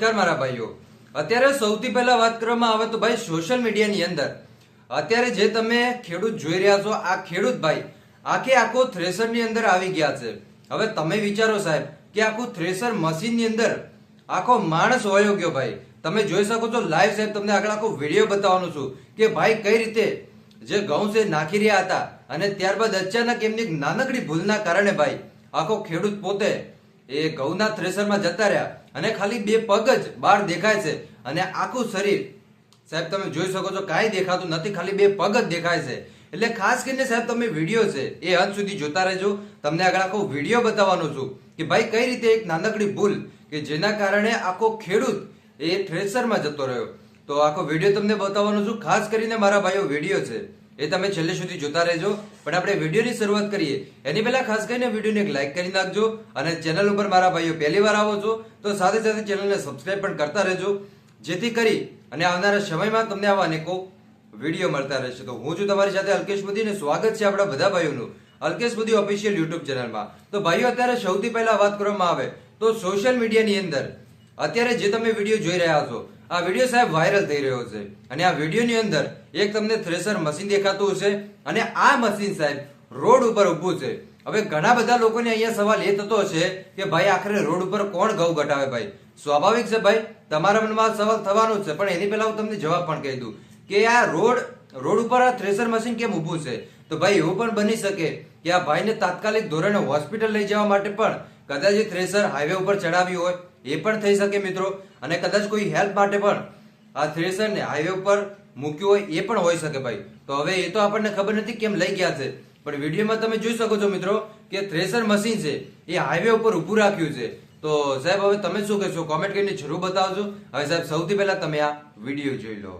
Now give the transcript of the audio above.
નમસ્કાર મારા ભાઈઓ. અત્યારે સૌથી પહેલા વાત કરવામાં આવે તો ભાઈ સોશિયલ મીડિયાની અંદર. અત્યારે જે તમે ખેડૂત જોઈ રહ્યા છો, આ ખેડૂત ભાઈ, આખે આખો થ્રેસરની અંદર આવી ગયા છે. હવે તમે વિચારો સાહેબ કે આખું થ્રેસર મશીનની અંદર આખો માણસ વયો ગયો ભાઈ. તમે જોઈ શકો છો લાઈવ સાહેબ તમને આગળ આખો વીડિયો બતાવવાનો છું કે ભાઈ કઈ રીતે જે ઘઉં છે નાખી રહ્યા હતા અને ત્યારબાદ અચાનક એમની નાનકડી ભૂલના કારણે ભાઈ આખો ખેડૂત પોતે એ ઘઉંના થ્રેસરમાં જતા રહ્યા અને ખાલી બે પગ જ બહાર દેખાય છે અને આખું શરીર. સાહેબ, તમે જોઈ શકો છો, કાંઈ દેખાતું નથી, ખાલી બે પગ જ દેખાય છે. એટલે ખાસ કરીને સાહેબ, તમે વીડિયો છે, એ અંત સુધી જોતા રહેજો. તમને આગળ આખો વીડિયો બતાવવાનો છું કે ભાઈ, કઈ રીતે એક નાનકડી ભૂલ કે જેના કારણે આખો ખેડૂત એ થ્રેસરમાં જતો રહ્યો. તો આખો વીડિયો તમને બતાવવાનો છું, ખાસ કરીને મારા ભાઈઓ વીડિયો છે. એ તમે છેલ્લે સુધી જોતા રહેજો. પણ આપણે વિડીયોની શરૂઆત કરીએ. એની પહેલા ખાસ કરીને વિડીયોને એક લાઈક કરી નાખજો અને ચેનલ ઉપર મારા ભાઈઓ પહેલી વાર આવો છો, તો સાથે સાથે ચેનલને સબસ્ક્રાઈબ પણ કરતા રહેજો. જેથી કરી અને આવનારા સમયમાં તમને આવા અનેકો વીડિયો મળતા રહેશે. તો હું છું તમારી સાથે અલ્કેશ મોદી સ્વાગત છે આપણા બધા ભાઈઓનું. અલ્કેશ મોદી ઓફિશિયલ યુટ્યુબ ચેનલમાં. તો ભાઈઓ, અત્યારે સૌથી પહેલા વાત કરવામાં આવે તો સોશિયલ મીડિયાની અંદર અત્યારે જે તમે વીડિયો જોઈ રહ્યા છો આ વીડિયો સાહેબ વાયરલ થઈ રહ્યો છે. અને આ વિડીયોની અંદર એક તમને થ્રેસર મશીન દેખાતું હશે અને આ મશીન સાહેબ રોડ ઉપર ઊભું છે. હવે ઘણા બધા લોકોને અહીંયા સવાલ એ થતો છે કે ભાઈ આખરે રોડ ઉપર કોણ ઘઉં ઘટાવે ભાઈ? સ્વાભાવિક છે ભાઈ, તમારા મનમાં સવાલ થવાનો છે, પણ એની પહેલા હું તમને જવાબ પણ કહી દઉં કે આ રોડ રોડ ઉપર આ થ્રેસર મશીન કેમ ઊભું છે? તો ભાઈ એવું પણ બની શકે કે આ ભાઈને તાત્કાલિક ધોરણે હોસ્પિટલ લઈ જવા માટે પણ કદાચ થ્રેસર હાઈવે ઉપર ચડાવ્યું હોય એ પણ થઈ શકે મિત્રો. અને કદાચ કોઈ હેલ્પ માટે પણ આ થ્રેસરને હાઈવે ઉપર મૂક્યું હોય એ પણ હોઈ શકે ભાઈ. તો હવે એ તો આપણને ખબર નથી કેમ લઈ ગયા છે. પણ વિડીયોમાં તમે જોઈ શકો છો મિત્રો કે થ્રેસર મશીન છે, એ હાઈવે ઉપર ઊભું રાખ્યું છે. તો સાહેબ, હવે તમે શું કહેશો? કોમેન્ટ કરીને જરૂર બતાવજો. હવે સાહેબ, સૌથી પહેલા તમે આ વીડિયો જોઈ લો.